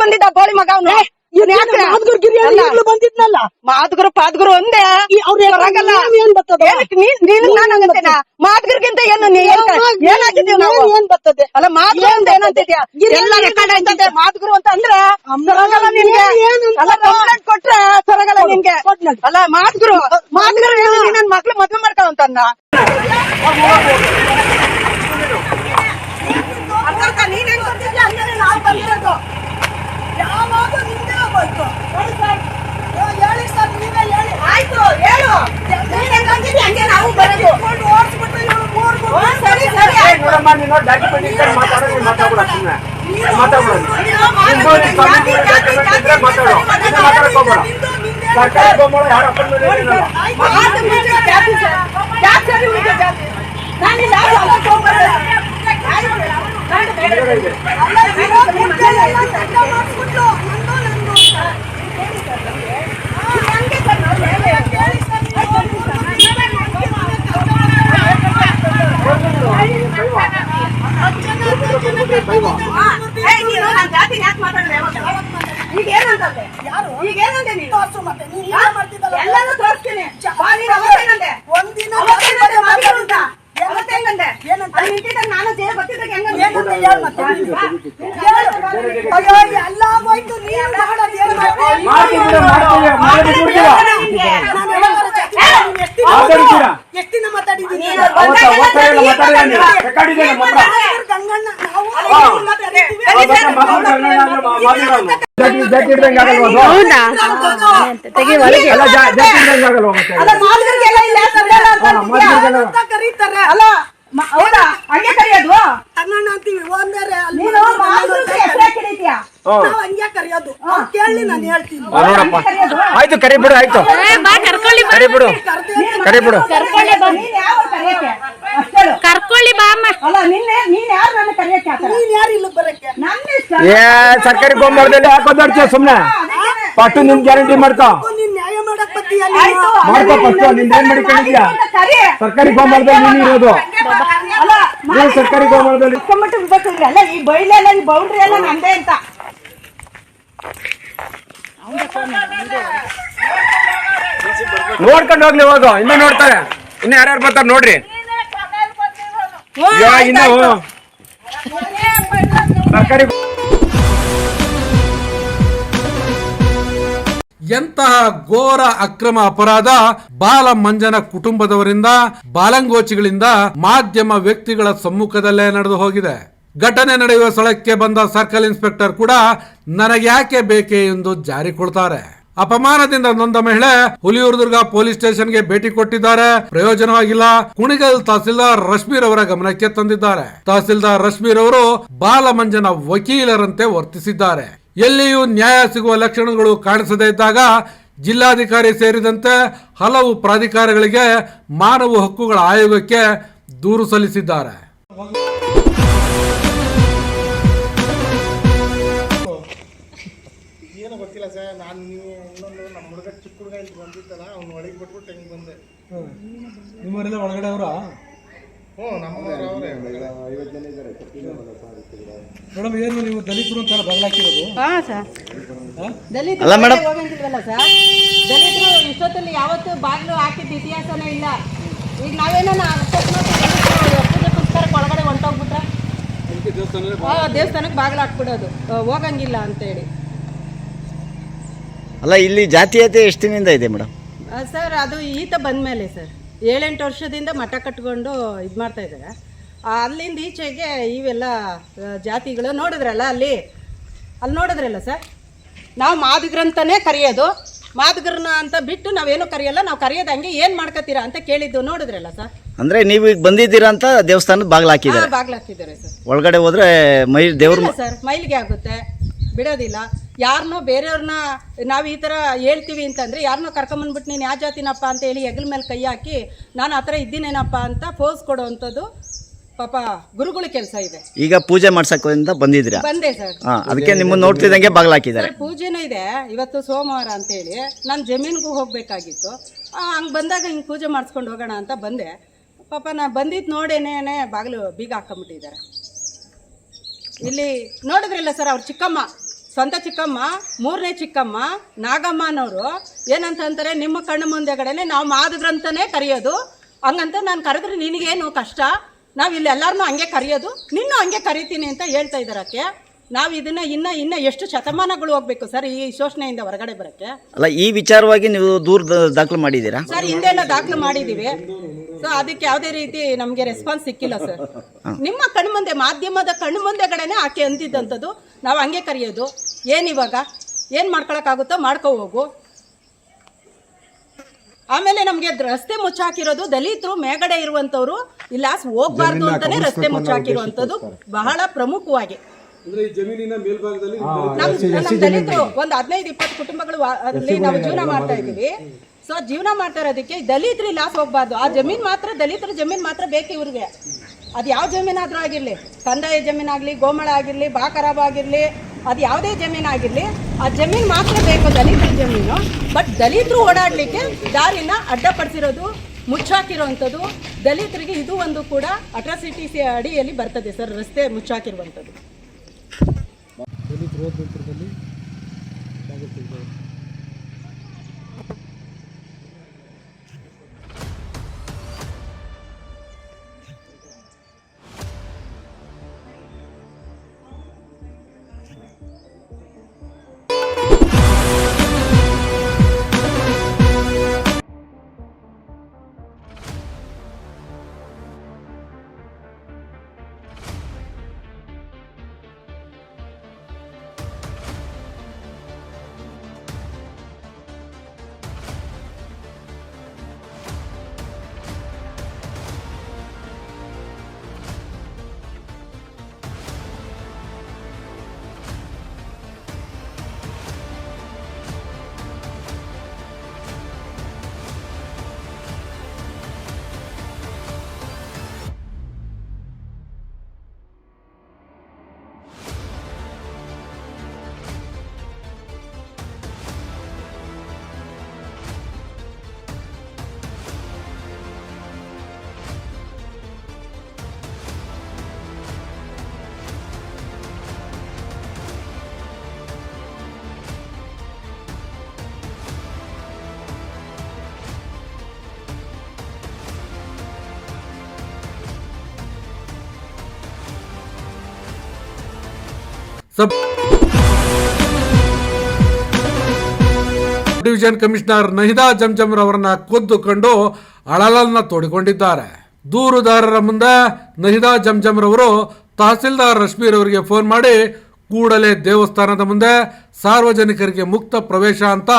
ಬಂದಿದ್ದ ಬೋಳಿ ಮಗ ಅವನು? ಬಂದಿದ್ನಲ್ಲ? ಮಾದ್ಗುರು ಪಾದ್ಗುರು ಒಂದೇ. ಹೊರಗಲ್ಲ. ಏನ್ ಬರ್ತದ? ಏನಕ್ಕೆ ನೀನ್ ನೀನ್ ನಾನು ಅಂತೀನ ಮಾದ್ಗುರ್ಗಿಂತ ಏನು ನೀ ಏನ್ ಏನಾಗಿದ್ದೀವಿ ನಾವು ಏನ್ ಬರ್ತದೆ? ಅಲ್ಲ ಮಾದ್ಗುರು ಅಂತ ಏನಂತಿದ್ಯಾ ಎಲ್ಲ ರೆಕಾರ್ಡ್ ಆಯ್ತದೆ ಅಂತ ಅಂದ್ರೆ ಸೊರಗಲ್ಲ ನಿನ್ಗೆ. ಅಲ್ಲ ಕಂಪ್ಲೇಂಟ್ ಕೊಟ್ರೆ ಸೊರಗಲ್ಲ ನಿನ್ಗೆ. ಅಲ್ಲ ಮಾದ್ಗುರು ಮಾದ್ಗುರು ಏನು ನೀನ್ ನನ್ ಮಕ್ಳು ಮದ್ವೆ ಮಾಡ್ತಾವ ಅಂತಂದ ನೀನ್ ಹೆಂಗ್ ಅಂದ್ರೆ ನಾವ್ ಬಂದಿರೋದು. ಯಾವಾಗ ಆಗೋಯ್ತು ನೋಡಿ ಸರ್ ಹೇಳಿ ಸರ್ ನೀವೇ ಹೇಳಿ ಆಯ್ತು ಹೇಳು ನೀನ್ ಹೆಂಗ್ ಬಂದಿದ್ಯಾ ಹಂಗೆ ನಾವು ಬರೋದು ಓಡಿಸ್ಬಿಟ್ಟು ಇವ್ರು ಮೂರ್ಗೂ ಸರಿ ಸರಿ ಆಯ್ತು. ನೋಡಮ್ಮ ನೀನು ಡಾಕ್ಯುಮೆಂಟ್ ಇಟ್ಕೊಂಡು ಮಾತಾಡೋ ನೀನು ಮಾತಾಡ್ಬಿಡ ಸುಮ್ಮನೆ ಮಾತಾಡ್ಬಿಡ ನಿಂದು ನಿನ್ ಸ್ವಾಮಿ ಡಾಕ್ಯುಮೆಂಟ್ ಈಗ ಸರ್ಕಾರಿ ಗೊಂಬಳ ಮತ್ತೆ ಎಲ್ಲಾನು ತೋರಿಸ್ತೀನಿ. ಅಯ್ಯೋ, ಎಲ್ಲ ಹೋಯ್ತು, ನೀನ್ ದಿನ ಮಾತಾಡಿದೀನಿ ನೀನು ಅವತ್ತ ಬಂದಾಗೆಲ್ಲ ಎಲ್ಲ ನೀನ್ ಮಾತಾಡಿಲ್ಲ ನೀನು. ಮಾತಾಡ್ತೀಯ. ರೆಕಾರ್ಡ್ ಇದೆ ನಮ್ಮ ಹತ್ರ. ಗಂಗಣ್ಣ ನಾವು ಹಾ. ಮಾತಾಡಿದ್ದೀವಿ. ಅವತ್ತ ಮಾತಾಡ್ತಾ ಇಲ್ಲ ಅಂದ್ರೆ ಮಾ- ಮಾತಾಡೋನು. ಜಾತಿ ಜಾತಿ ಇಡ್ದಂಗೆ ಆಗಲ್ವಾ ಅದು? ಎಲ್ಲ ಜಾ- ಜಾತಿ ಇಡ್ದಂಗೆ ಆಗಲ್ವಾ ಮತ್ತೆ? ಅಲ್ಲ, ಮಾಲೂರಿಗೆಲ್ಲ ಇಲ್ಲ, ಸಂಬಳ ಅಂತ ಹಾ, ಅಂತಿದ್ಯಾ? ಮಾಲೂರಿಗೆಲ್ಲ. ಕರೀತಾರೆ ಅಲ್ಲ ಹೌದಾ ಹಂಗೆ ಕರೆಯೋದು ಅಂತೀವಿ ಒಂದರೆ ಅಲ್ಲಿ ನೀನು ಮಾಲೂರಿಗೆ ಹೆಸರು ಹಾಕಿ ಹಿಡಿತೀಯ? ಹಾ. ನಾವು ಹಂಗೆ ಕರೆಯೋದು. ಅವ್ರು ಕೇಳಿ ನಾನು ಹೇಳ್ತೀನಿ. ಹಾ, ನೋಡಪ್ಪ. ಆಯ್ತು ಕರಿ ಬಿಡು ಆಯ್ತು ಕರಿ ಬಿಡು ಕರಿ ಬಿಡು ನೀನ್ ಯಾವ ಕರೆಯಕ್ಕೆ? ಅಷ್ಟೇ ಕರ್ಕೊಳ್ಳಿ ಬಾ ಅಮ್ಮ. ಅಲ್ಲ ನಿನ್ನೆ ನೀನ್ ಯಾರು ನನ್ನ ಕರೆಯಕ್ಕೆ ಆತರ ನೀನ್ ಯಾರು ಇಲ್ಲಿ ಬರಕ್ಕೆ? ನನ್ನ ಇಷ್ಟ. ಏ ಸರ್ಕಾರಿ ಗೊಂಬಳದಲ್ಲಿ ಹಾಕೋದಾಡ್ತೀಯ ಸುಮ್ನೆ? ಪಟ್ಟು ನಿನ್ ಗ್ಯಾರಂಟಿ ಮಾಡ್ತಾ ನೀನ್ ನ್ಯಾಯ ಮಾಡಕ್ ಬತ್ತೀಯ ಆಯ್ತು ಮಾಡ್ಕೋ ಫಸ್ಟ್ ನಿನ್ ಏನ್ ಮಾಡಿಕೊಂಡಿದ್ಯಾ? ಕರಿ ಸರ್ಕಾರಿ ಗೊಂಬಳದಲ್ಲಿ ನೀನ್ ಇರೋದು. ನೀನ್ ಸರ್ಕಾರಿ ಗೋಮಾಳದಲ್ಲಿ ಇಟ್ಕೊಂಡ್ಬಿಟ್ಟು ಬಿಡ್ಬೇಕು ಇಲ್ಲಿ. ಅಲ್ಲ ಈ ಬೈಲೆಲ್ಲ ಈ ಬೌಂಡ್ರಿ ಎಲ್ಲ ನಂದೇ ಅಂತ. ನೋಡ್ಕೊಂಡು ಹೋಗ್ಲಿ ಹೋಗು ಇನ್ನ ನೋಡ್ತಾರೆ. ಇನ್ನ ಯಾರ್ಯಾರು ಬರ್ತಾರೆ ನೋಡ್ರಿ. ಸರ್ಕಾರಿ ಎಂತಹ ಘೋರ ಅಕ್ರಮ ಅಪರಾಧ ಬಾಲ ಮಂಜನ ಕುಟುಂಬದವರಿಂದ, ಬಾಲಂಗೋಚಿಗಳಿಂದ ಮಾಧ್ಯಮ ವ್ಯಕ್ತಿಗಳ ಸಮ್ಮುಖದಲ್ಲೇ ನಡೆದು ಹೋಗಿದೆ. ಘಟನೆ ನಡೆಯುವ ಸ್ಥಳಕ್ಕೆ ಬಂದ ಸರ್ಕಲ್ ಇನ್ಸ್ಪೆಕ್ಟರ್ ಕೂಡ ನನಗ್ಯಾಕೆ ಬೇಕೆ ಎಂದು ಜಾರಿ ಕೊಡ್ತಾರೆ ಅಪಮಾನದಿಂದ ನೊಂದ ಮಹಿಳೆ ಹುಲಿಯೂರುದುರ್ಗ ಪೊಲೀಸ್ ಸ್ಟೇಷನ್ಗೆ ಭೇಟಿ ಕೊಟ್ಟಿದ್ದಾರೆ. ಪ್ರಯೋಜನವಾಗಿಲ್ಲ. ಕುಣಿಗಲ್ ತಹಸೀಲ್ದಾರ್ ರಶ್ಮೀರ್ ಅವರ ಗಮನಕ್ಕೆ ತಂದಿದ್ದಾರೆ. ತಹಸೀಲ್ದಾರ್ ರಶ್ಮೀರ್ ಅವರು ಬಾಲಮಂಜನ ವಕೀಲರಂತೆ ವರ್ತಿಸಿದ್ದಾರೆ. ಎಲ್ಲಿಯೂ ನ್ಯಾಯ ಸಿಗುವ ಲಕ್ಷಣಗಳು ಕಾಣಿಸದೇ ಇದ್ದಾಗ ಜಿಲ್ಲಾಧಿಕಾರಿ ಸೇರಿದಂತೆ ಹಲವು ಪ್ರಾಧಿಕಾರಗಳಿಗೆ ಮಾನವ ಹಕ್ಕುಗಳ ಆಯೋಗಕ್ಕೆ ದೂರು ಸಲ್ಲಿಸಿದ್ದಾರೆ. ಏನೋ ಗೊತ್ತಿಲ್ಲ ಸರ್ ನಾನು ನೀವು ಇನ್ನೊಂದು ನಮ್ಮ ಹುಡುಗ ಚಿಕ್ಕ ಹುಡುಗ ಇಲ್ಲಿ ಬಂದಿತ್ತಲ್ಲ ಅವ್ನು ಒಳಗೆ ಬಿಟ್ಬಿಟ್ಟು ಹೆಂಗೆ ಬಂದೆ? ನಿಮ್ಮವರೆಲ್ಲ ಒಳಗಡೆ ಅವರ ಹ್ಞೂ ನಮ್ಮವ್ರು ಅವರೇ ಮೇಡಮ್ ಏನು ನೀವು ದಲಿತರು ಅಂತ ಬದಲಾಕಿರೋದು ಹಾ ಸರ್. ದಲಿತರು ಅಲ್ಲ ಮೇಡಮ್. ಹೋಗಂಗಿಲ್ವಲ್ಲ ಸರ್? ದಲಿತರು ಇಷ್ಟೊತ್ತಲ್ಲಿ ಯಾವತ್ತು ಬಾಗಿಲು ಹಾಕಿದ ಇತಿಹಾಸನೇ ಇಲ್ಲ. ಈಗ ನಾವೇನೋ ಅಕಸ್ಮಾತ್ ಪೂಜೆ ಪುಸ್ತಕಕ್ಕೆ ಒಳಗಡೆ ಹೊಂಟೋಗ್ಬಿಟ್ರೆ? ಹಾ ದೇವಸ್ಥಾನಕ್ಕೆ ಬಾಗಿಲು ಹಾಕ್ಬಿಡೋದು. ಹೋಗಂಗಿಲ್ಲ ಅಂತೇಳಿ. ಅಲ್ಲ ಇಲ್ಲಿ ಜಾತೀಯತೆ ಎಷ್ಟು ದಿನದಿಂದ ಇದೆ ಮೇಡಮ್? ಸರ್ ಅದು ಈತ ಬಂದಮೇಲೆ ಸರ್. ಏಳೆಂಟು ವರ್ಷದಿಂದ ಮಠ ಕಟ್ಕೊಂಡು ಇದು ಮಾಡ್ತಾ ಇದ್ದಾರೆ. ಅಲ್ಲಿಂದ ಈಚೆಗೆ ಇವೆಲ್ಲ ಜಾತಿಗಳು ನೋಡಿದ್ರಲ್ಲ ಅಲ್ಲಿ? ಅಲ್ಲಿ ನೋಡಿದ್ರಲ್ಲ ಸರ್? ನಾವು ಮಾದಿಗ್ರಂತನೇ ಕರೆಯೋದು. ಮಾದಿಗ್ರನ್ನ ಅಂತ ಬಿಟ್ಟು ನಾವೇನು ಕರೆಯಲ್ಲ ನಾವು ಕರೆಯೋದು ಹಂಗೆ ಏನು ಮಾಡ್ಕೋತೀರಾ ಅಂತ ಕೇಳಿದ್ದು ನೋಡಿದ್ರಲ್ಲ ಸರ್? ಅಂದ್ರೆ ನೀವು ಈಗ ಬಂದಿದ್ದೀರಾ ಅಂತ ದೇವಸ್ಥಾನದ ಬಾಗಿಲು ಹಾಕಿದ್ದಾರೆ. ಬಾಗಿಲು ಹಾಕಿದ್ದಾರೆ ಸರ್. ಒಳಗಡೆ ಹೋದರೆ ಮೈ ದೇವ್ರ ಸರ್ ಮೈಲಿಗೆ ಆಗುತ್ತೆ. ಬಿಡೋದಿಲ್ಲ. ಯಾರನ್ನೋ ಬೇರೆಯವ್ರನ್ನ ನಾವು ಈ ಥರ ಹೇಳ್ತೀವಿ ಅಂತಂದ್ರೆ ಯಾರನ್ನೋ ಕರ್ಕೊಂಬಂದ್ಬಿಟ್ಟು ನೀನು ಯಾವ ಜಾತಿನಪ್ಪ ಅಂತ ಹೇಳಿ ಹೆಗಲ ಮೇಲೆ ಕೈ ಹಾಕಿ ನಾನು ಆ ಥರ ಇದ್ದೀನೇನಪ್ಪ ಅಂತ ಫೋಸ್ ಕೊಡೋವಂಥದ್ದು ಪಾಪ ಗುರುಗಳ ಕೆಲಸ ಇದೆ. ಈಗ ಪೂಜೆ ಮಾಡ್ಸಕ್ಕಿಂತ ಬಂದಿದ್ದೀರಾ? ಬಂದೆ ಸರ್. ಅದಕ್ಕೆ ನಿಮ್ಮ ನೋಡ್ತಿದ್ದಂಗೆ ಬಾಗಿಲು ಹಾಕಿದ್ದಾರೆ. ಸರ್ ಪೂಜೆನೂ ಇದೆ. ಇವತ್ತು ಸೋಮವಾರ ಅಂತ ಹೇಳಿ ನಾನು ಜಮೀನಿಗೂ ಹೋಗಬೇಕಾಗಿತ್ತು. ಹಂಗೆ ಬಂದಾಗ ಹಿಂಗೆ ಪೂಜೆ ಮಾಡಿಸ್ಕೊಂಡು ಹೋಗೋಣ ಅಂತ ಬಂದೆ. ಪಾಪ ನಾ ಬಂದಿದ್ದು ನೋಡೇನೇನೆ ಬಾಗಿಲು ಬೀಗ ಹಾಕೊಂಬಿಟ್ಟಿದ್ದಾರೆ ಇಲ್ಲಿ ನೋಡಿದ್ರಲ್ಲ ಸರ್ ಅವ್ರ ಚಿಕ್ಕಮ್ಮ? ಸ್ವಂತ ಚಿಕ್ಕಮ್ಮ ಮೂರನೇ ಚಿಕ್ಕಮ್ಮ ನಾಗಮ್ಮನವರು ಅನ್ನೋರು ಏನಂತ ಅಂತಾರೆ ನಿಮ್ಮ ಕಣ್ಣು ಮುಂದೆಗಡೆನೆ ನಾವು ಮಾದದ್ರಂತಾನೆ ಕರೆಯೋದು. ಹಂಗಂತ ನಾನು ಕರೆದ್ರೆ ನಿನಗೇನು ಕಷ್ಟ? ನಾವು ಇಲ್ಲಿ ಎಲ್ಲರನ್ನೂ ಹಂಗೆ ಕರೆಯೋದು. ನಿನ್ನೂ ಹಂಗೆ ಕರಿತೀನಿ ಅಂತ ಹೇಳ್ತಾ ಇದ್ದಾರಕ್ಕೆ ನಾವು ಇದನ್ನ ಇನ್ನ ಇನ್ನ ಎಷ್ಟು ಶತಮಾನಗಳು ಹೋಗ್ಬೇಕು ಸರ್ ಈ ಶೋಷಣೆಯಿಂದ ಹೊರಗಡೆ ಬರಕ್ಕೆ? ಅಲ್ಲ ಈ ವಿಚಾರವಾಗಿ ನೀವು ದೂರ ದಾಖಲು ಮಾಡಿದ್ದೀರಾ? ಸರ್ ಹಿಂದೆಲ್ಲ ದಾಖಲು ಮಾಡಿದೀವಿ. ಸೊ ಅದಕ್ಕೆ ಯಾವುದೇ ರೀತಿ ನಮಗೆ ರೆಸ್ಪಾನ್ಸ್ ಸಿಕ್ಕಿಲ್ಲ ಸರ್. ನಿಮ್ಮ ಕಣ್ಮುಂದೆ ಮಾಧ್ಯಮದ ಕಣ್ಮುಂದೆಗಡೆನೆ ಆಕೆ ಅಂತಿದ್ದಂಥದ್ದು. ನಾವು ಹಂಗೆ ಕರೆಯೋದು. ಏನಿವಾಗ ಏನು ಮಾಡ್ಕೊಳಕ್ಕಾಗುತ್ತೋ ಮಾಡ್ಕೊ ಹೋಗು. ಆಮೇಲೆ ನಮಗೆ ರಸ್ತೆ ಮುಚ್ಚಾಕಿರೋದು ದಲಿತರು ಮೇಗಡೆ ಇರುವಂಥವ್ರು ಇಲ್ಲ ಹೋಗ್ಬಾರ್ದು ಅಂತಾನೆ ರಸ್ತೆ ಮುಚ್ಚಾಕಿರುವಂಥದ್ದು ಬಹಳ ಪ್ರಮುಖವಾಗಿ. ನಮ್ ದಲಿತರು ಒಂದು ಹದಿನೈದು ಇಪ್ಪತ್ತು ಕುಟುಂಬಗಳು ಅಲ್ಲಿ ನಾವು ಜೀವನ ಮಾಡ್ತಾ ಇದೀವಿ ಸೊ ಜೀವನ ಮಾಡ್ತಾ ಇರೋದಕ್ಕೆ ದಲಿತರು ಲಾಸ್ ಹೋಗ್ಬಾರ್ದು. ಆ ಜಮೀನ್ ಮಾತ್ರ ದಲಿತರ ಜಮೀನ್ ಮಾತ್ರ ಬೇಕು ಇವ್ರಿಗೆ. ಅದು ಯಾವ ಜಮೀನಾದರೂ ಆಗಿರಲಿ, ಕಂದಾಯ ಜಮೀನಾಗಲಿ, ಗೋಮಳ ಆಗಿರಲಿ ಬಾ ಆಗಿರ್ಲಿ, ಅದು ಯಾವುದೇ ಜಮೀನಾಗಿರಲಿ, ಆ ಜಮೀನ್ ಮಾತ್ರ ಬೇಕು ದಲಿತರ ಜಮೀನು. ಬಟ್ ದಲಿತರು ಓಡಾಡಲಿಕ್ಕೆ ದಾರಿನ ಅಡ್ಡಪಡಿಸಿರೋದು ಮುಚ್ಚಾಕಿರುವಂಥದ್ದು ದಲಿತರಿಗೆ ಇದು ಒಂದು ಕೂಡ ಅಟ್ರಾಸಿಟೀಸ್ ಅಡಿಯಲ್ಲಿ ಬರ್ತದೆ ಸರ್, ರಸ್ತೆ ಮುಚ್ಚಾಕಿರುವಂಥದ್ದು. Sub division commissioner Nahida Janjamra ಅವರನ್ನ ಕೊದ್ದುಕೊಂಡು ಕಂಡು ಅಳಲನ್ನ ತೋಡಿಕೊಂಡಿದ್ದಾರೆ. ದೂರುದಾರರ ಮುಂದೆ ನಹಿದಾ ಜಮ್ಜಮ್ ರವರು ತಹಸೀಲ್ದಾರ್ ರಶ್ಮೀರ್ ಅವರಿಗೆ ಫೋನ್ ಮಾಡಿ ಕೂಡಲೇ ದೇವಸ್ಥಾನದ ಮುಂದೆ ಸಾರ್ವಜನಿಕರಿಗೆ ಮುಕ್ತ ಪ್ರವೇಶ ಅಂತ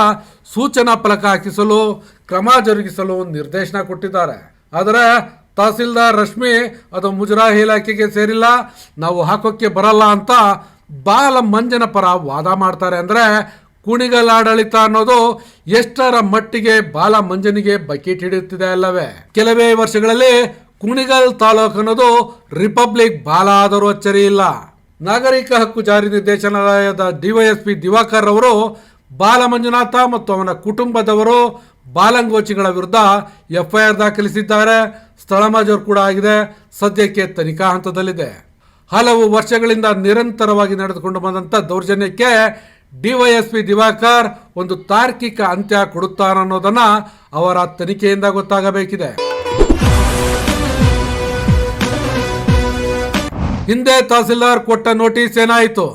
ಸೂಚನಾ ಫಲಕ ಹಾಕಿಸಲು, ಕ್ರಮ ಜರುಗಿಸಲು ನಿರ್ದೇಶನ ಕೊಟ್ಟಿದ್ದಾರೆ. ಆದರೆ ತಹಸೀಲ್ದಾರ್ ರಶ್ಮಿ ಅದು ಮುಜರಾಯಿ ಇಲಾಖೆಗೆ ಸೇರಿಲ್ಲ, ನಾವು ಹಾಕೋಕ್ಕೆ ಬರಲ್ಲ ಅಂತ ಬಾಲ ಮಂಜನ ಪರ ವಾದ ಮಾಡ್ತಾರೆ ಅಂದರೆ ಕುಣಿಗಲಾಡಳಿತ ಅನ್ನೋದು ಎಷ್ಟರ ಮಟ್ಟಿಗೆ ಬಾಲ ಮಂಜನಿಗೆ ಬಕೆಟ್ ಹಿಡಿಯುತ್ತಿದೆ ಅಲ್ಲವೇ? ಕೆಲವೇ ವರ್ಷಗಳಲ್ಲಿ ಕುಣಿಗಲ್ ತಾಲೂಕು ಅನ್ನೋದು ರಿಪಬ್ಲಿಕ್ ಬಾಲ ಆದರೂ ಅಚ್ಚರಿ ಇಲ್ಲ. ನಾಗರಿಕ ಹಕ್ಕು ಜಾರಿ ನಿರ್ದೇಶನಾಲಯದ ಡಿವೈಎಸ್ಪಿ ದಿವಾಕರ್ ಅವರು ಬಾಲ ಮಂಜುನಾಥ ಮತ್ತು ಅವನ ಕುಟುಂಬದವರು ಬಾಲಂಗೋಚಿಗಳ ವಿರುದ್ಧ ಎಫ್ಐಆರ್ ದಾಖಲಿಸಿದ್ದಾರೆ. ಸ್ಥಳ ಮಾಜೂರು ಕೂಡ ಆಗಿದೆ. ಸದ್ಯಕ್ಕೆ ತನಿಖಾ ಹಂತದಲ್ಲಿದೆ. ಹಲವು ವರ್ಷಗಳಿಂದ ನಿರಂತರವಾಗಿ ನಡೆದುಕೊಂಡು ಬಂದಂಥ ದೌರ್ಜನ್ಯಕ್ಕೆ ಡಿವೈಎಸ್ಪಿ ದಿವಾಕರ್ ಒಂದು ತಾರ್ಕಿಕ ಅಂತ್ಯ ಕೊಡುತ್ತಾರನ್ನೋದನ್ನು ಅವರ ತನಿಖೆಯಿಂದ ಗೊತ್ತಾಗಬೇಕಿದೆ. ಹಿಂದೆ ತಹಸೀಲ್ದಾರ್ ಕೊಟ್ಟ ನೋಟಿಸ್ ಏನಾಯಿತು?